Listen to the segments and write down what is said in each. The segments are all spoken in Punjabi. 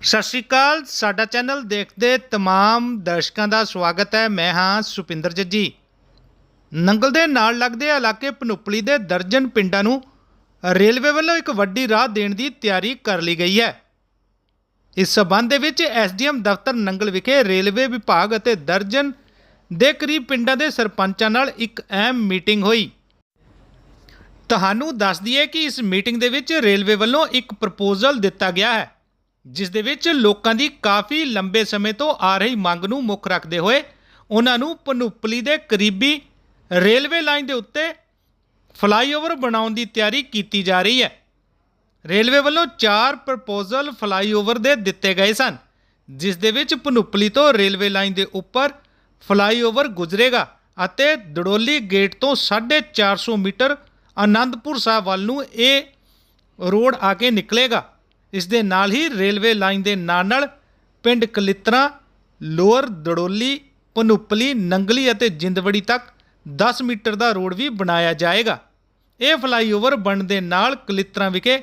ਸਤਿ ਸ਼੍ਰੀ ਅਕਾਲ, ਸਾਡਾ ਚੈਨਲ ਦੇਖਦੇ ਤਮਾਮ ਦਰਸ਼ਕਾਂ ਦਾ ਸਵਾਗਤ ਹੈ। ਮੈਂ ਹਾਂ ਸੁਪਿੰਦਰ ਜੱਜੀ। ਨੰਗਲ ਦੇ ਨਾਲ ਲੱਗਦੇ ਇਲਾਕੇ ਪਨੂਪਲੀ ਦੇ ਦਰਜਨ ਪਿੰਡਾਂ ਨੂੰ ਰੇਲਵੇ ਵੱਲੋਂ ਇੱਕ ਵੱਡੀ ਰਾਹ ਦੇਣ ਦੀ ਤਿਆਰੀ ਕਰ ਲਈ ਗਈ ਹੈ। ਇਸ ਸਬੰਧ ਦੇ ਵਿੱਚ ਐਸਡੀਐਮ ਦਫ਼ਤਰ ਨੰਗਲ ਵਿਖੇ ਰੇਲਵੇ ਵਿਭਾਗ ਅਤੇ ਦਰਜਨ ਦੇ ਕਰੀਬ ਪਿੰਡਾਂ ਦੇ ਸਰਪੰਚਾਂ ਨਾਲ ਇੱਕ ਅਹਿਮ ਮੀਟਿੰਗ ਹੋਈ। ਤੁਹਾਨੂੰ ਦੱਸ ਦਈਏ ਕਿ ਇਸ ਮੀਟਿੰਗ ਦੇ ਵਿੱਚ ਰੇਲਵੇ ਵੱਲੋਂ ਇੱਕ ਪ੍ਰਪੋਜ਼ਲ ਦਿੱਤਾ ਗਿਆ ਹੈ। ਜਿਸ ਦੇ ਵਿੱਚ ਲੋਕਾਂ ਦੀ ਕਾਫੀ ਲੰਬੇ ਸਮੇਂ ਤੋਂ ਆ ਰਹੀ ਮੰਗ ਨੂੰ ਮੁੱਖ ਰੱਖਦੇ ਹੋਏ ਉਹਨਾਂ ਨੂੰ ਪਨੂਪਲੀ ਦੇ ਕਰੀਬੀ ਰੇਲਵੇ ਲਾਈਨ ਦੇ ਉੱਤੇ ਫਲਾਈਓਵਰ ਬਣਾਉਣ ਦੀ ਤਿਆਰੀ ਕੀਤੀ ਜਾ ਰਹੀ ਹੈ। ਰੇਲਵੇ ਵੱਲੋਂ ਚਾਰ ਪ੍ਰਪੋਜ਼ਲ ਫਲਾਈਓਵਰ ਦੇ ਦਿੱਤੇ ਗਏ ਸਨ ਜਿਸ ਦੇ ਵਿੱਚ ਪਨੂਪਲੀ ਤੋਂ ਰੇਲਵੇ ਲਾਈਨ ਦੇ ਉੱਪਰ ਫਲਾਈਓਵਰ ਗੁਜ਼ਰੇਗਾ ਅਤੇ ਦੜੋਲੀ ਗੇਟ ਤੋਂ 450 ਮੀਟਰ ਆਨੰਦਪੁਰ ਸਾਹਿਬ ਵੱਲ ਨੂੰ ਇਹ ਰੋਡ ਆ ਕੇ ਨਿਕਲੇਗਾ। ਇਸ ਦੇ ਨਾਲ ਹੀ ਰੇਲਵੇ ਲਾਈਨ ਦੇ ਨਾਲ ਨਾਲ ਪਿੰਡ ਕਲਿੱਤਰਾ, ਲੋਅਰ, ਦੜੋਲੀ, ਪਨੂਪਲੀ, ਨੰਗਲੀ ਅਤੇ ਜਿੰਦਵੜੀ ਤੱਕ 10 ਮੀਟਰ ਦਾ ਰੋਡ ਵੀ ਬਣਾਇਆ ਜਾਏਗਾ। ਇਹ ਫਲਾਈਓਵਰ ਬਣਨ ਦੇ ਨਾਲ ਕਲਿੱਤਰਾ ਵਿਖੇ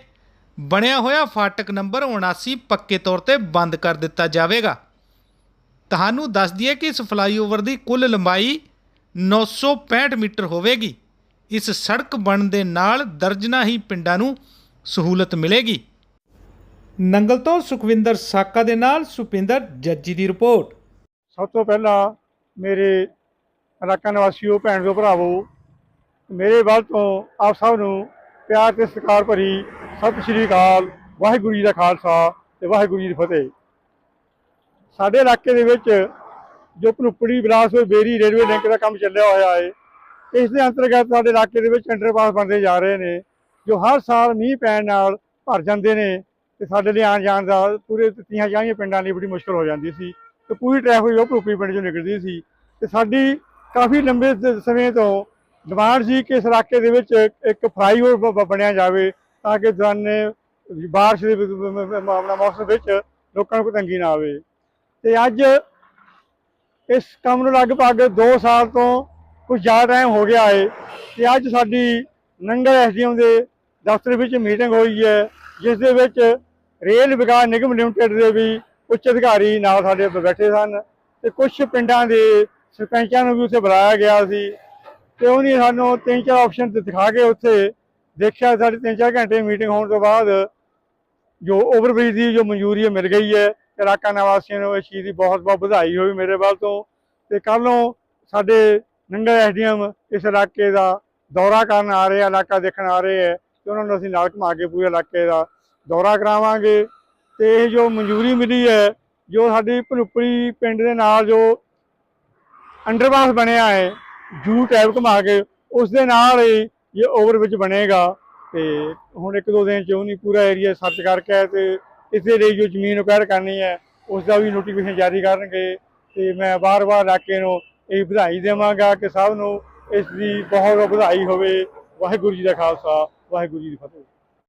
ਬਣਿਆ ਹੋਇਆ ਫਾਟਕ ਨੰਬਰ 79 ਪੱਕੇ ਤੌਰ ਤੇ ਬੰਦ ਕਰ ਦਿੱਤਾ ਜਾਵੇਗਾ। ਤੁਹਾਨੂੰ ਦੱਸ ਦਈਏ ਕਿ ਇਸ ਫਲਾਈਓਵਰ ਦੀ ਕੁੱਲ ਲੰਬਾਈ 965 ਮੀਟਰ ਹੋਵੇਗੀ। ਇਸ ਸੜਕ ਬਣਨ ਦੇ ਨਾਲ ਦਰਜਨਾ ਹੀ ਪਿੰਡਾਂ ਨੂੰ ਸਹੂਲਤ ਮਿਲੇਗੀ। ਨੰਗਲ ਤੋਂ ਸੁਖਵਿੰਦਰ ਸਾਕਾ ਦੇ ਨਾਲ ਸੁਪਿੰਦਰ ਜੱਜੀ ਦੀ ਰਿਪੋਰਟ। ਸਭ ਤੋਂ ਪਹਿਲਾਂ ਮੇਰੇ ਇਲਾਕਾ ਨਿਵਾਸੀਓ ਭੈਣ ਤੋਂ ਭਰਾਵੋ, ਮੇਰੇ ਵੱਲ ਤੋਂ ਆਪ ਸਭ ਨੂੰ ਪਿਆਰ ਤੇ ਸਤਿਕਾਰ ਭਰੀ ਸਤਿ ਸ਼੍ਰੀ ਅਕਾਲ, ਵਾਹਿਗੁਰੂ ਜੀ ਦਾ ਖਾਲਸਾ ਤੇ ਵਾਹਿਗੁਰੂ ਜੀ ਦੀ ਫਤਿਹ। ਸਾਡੇ ਇਲਾਕੇ ਦੇ ਵਿੱਚ ਜੋ ਭਨੁੱਪੜੀ ਬਿਲਾਸਪੁਰ ਬੇਰੀ, ਰੇਲਵੇ ਲਿੰਕ ਦਾ ਕੰਮ ਚੱਲਿਆ ਹੋਇਆ ਹੈ, ਇਸ ਦੇ ਅੰਤਰਗਤ ਸਾਡੇ ਇਲਾਕੇ ਦੇ ਵਿੱਚ ਅੰਡਰਪਾਸ ਬਣਦੇ ਜਾ ਰਹੇ ਨੇ, ਜੋ ਹਰ ਸਾਲ ਮੀਂਹ ਪੈਣ ਨਾਲ ਭਰ ਜਾਂਦੇ ਨੇ ਤੇ ਸਾਡੇ ਲਈ ਆਉਣ ਜਾਣ ਦਾ ਪੂਰੇ ਤੀਆਂ ਚਾਹੀਆਂ ਪਿੰਡਾਂ ਲਈ ਬੜੀ ਮੁਸ਼ਕਲ ਹੋ ਜਾਂਦੀ ਸੀ ਤੇ ਪੂਰੀ ਟ੍ਰੈਫਿਕ ਉਹ ਭਰੂਪੀ ਪਿੰਡ ਚੋਂ ਨਿਕਲਦੀ ਸੀ ਤੇ ਸਾਡੀ ਕਾਫੀ ਲੰਬੇ ਸਮੇਂ ਤੋਂ ਡਿਮਾਂਡ ਸੀ ਕਿ ਇਸ ਇਲਾਕੇ ਦੇ ਵਿੱਚ ਇੱਕ ਫਲਾਈਓਵਰ ਬ- ਬਣਿਆ ਜਾਵੇ ਤਾਂ ਕਿ ਦੌਰਾਨੇ ਬਾਰਿਸ਼ ਦੇ ਮਾਮਲਾ ਮੌਸਮ ਵਿੱਚ ਲੋਕਾਂ ਨੂੰ ਤੰਗੀ ਨਾ ਆਵੇ। ਤੇ ਅੱਜ ਇਸ ਕੰਮ ਨੂੰ ਲਗਭਗ 2 ਸਾਲ ਤੋਂ ਕੁਝ ਜ਼ਿਆਦਾ ਟਾਈਮ ਹੋ ਗਿਆ ਹੈ ਤੇ ਅੱਜ ਸਾਡੀ ਨੰਗਲ ਐਸਡੀਐਮ ਦੇ ਦਫ਼ਤਰ ਵਿੱਚ ਮੀਟਿੰਗ ਹੋਈ ਹੈ, ਜਿਸ ਦੇ ਵਿੱਚ ਰੇਲ ਵਿਕਾਸ ਨਿਗਮ ਲਿਮਟਿਡ ਦੇ ਵੀ ਉੱਚ ਅਧਿਕਾਰੀ ਨਾਲ ਸਾਡੇ ਬੈਠੇ ਸਨ ਤੇ ਕੁਝ ਪਿੰਡਾਂ ਦੇ ਸਰਪੰਚਾਂ ਨੂੰ ਵੀ ਉੱਥੇ ਬੁਲਾਇਆ ਗਿਆ ਸੀ ਤੇ ਉਹਨੇ ਸਾਨੂੰ ਤਿੰਨ ਚਾਰ ਆਪਸ਼ਨ ਦਿਖਾ ਕੇ ਉੱਥੇ ਦੇਖਿਆ, ਸਾਡੇ ਤਿੰਨ ਚਾਰ ਘੰਟੇ ਮੀਟਿੰਗ ਹੋਣ ਤੋਂ ਬਾਅਦ ਜੋ ਓਵਰਬ੍ਰਿਜ ਦੀ ਜੋ ਮਨਜ਼ੂਰੀ ਹੈ, ਮਿਲ ਗਈ ਹੈ। ਇਲਾਕਾ ਨਿਵਾਸੀਆਂ ਨੂੰ ਇਸ ਚੀਜ਼ ਦੀ ਬਹੁਤ ਬਹੁਤ ਵਧਾਈ ਹੋਈ ਮੇਰੇ ਵੱਲ ਤੋਂ। ਤੇ ਕੱਲ ਨੂੰ ਸਾਡੇ ਨੰਗਲ ਐਸਡੀਐਮ ਇਸ ਇਲਾਕੇ ਦਾ ਦੌਰਾ ਕਰਨ ਆ ਰਹੇ ਆ, ਇਲਾਕਾ ਦੇਖਣ ਆ ਰਹੇ ਹੈ ਤੇ ਉਹਨਾਂ ਨੂੰ ਅਸੀਂ ਨਾਲ ਘੁਮਾ ਕੇ ਪੂਰੇ ਇਲਾਕੇ ਦਾ ਦੌਰਾ ਕਰਾਵਾਂਗੇ ਤੇ ਇਹ ਜੋ ਮਨਜ਼ੂਰੀ ਮਿਲੀ ਹੈ, ਜੋ ਸਾਡੀ ਭਨੁੱਪੜੀ ਪਿੰਡ ਦੇ ਨਾਲ ਜੋ ਅੰਡਰਪਾਸ ਬਣਿਆ ਹੈ, ਜੂ ਟੈਪ ਘੁਮਾ ਕੇ, ਉਸ ਦੇ ਨਾਲ ਹੀ ਇਹ ਓਵਰਬ੍ਰਿਜ ਬਣੇਗਾ। ਤੇ ਹੁਣ ਇੱਕ ਦੋ ਦਿਨ ਚ ਉਹ ਨਹੀਂ ਪੂਰਾ ਏਰੀਆ ਸਰਚ ਕਰਕੇ ਤੇ ਇਸੇ ਲਈ ਜੋ ਜ਼ਮੀਨ ਅਕਵਾਇਰ ਕਰਨੀ ਹੈ, ਉਸ ਦਾ ਵੀ ਨੋਟੀਫਿਕੇਸ਼ਨ ਜਾਰੀ ਕਰਨਗੇ। ਤੇ ਮੈਂ ਬਾਰ-ਬਾਰ ਇਲਾਕੇ ਨੂੰ ਇਹ ਵਧਾਈ ਦੇਵਾਂਗਾ ਕਿ ਸਭ ਨੂੰ ਇਸ ਦੀ ਬਹੁਤ ਵਧਾਈ ਹੋਵੇ। ਵਾਹਿਗੁਰੂ ਜੀ ਦਾ ਖਾਲਸਾ, ਵਾਹਿਗੁਰੂ ਜੀ ਦੀ ਫਤਿਹ।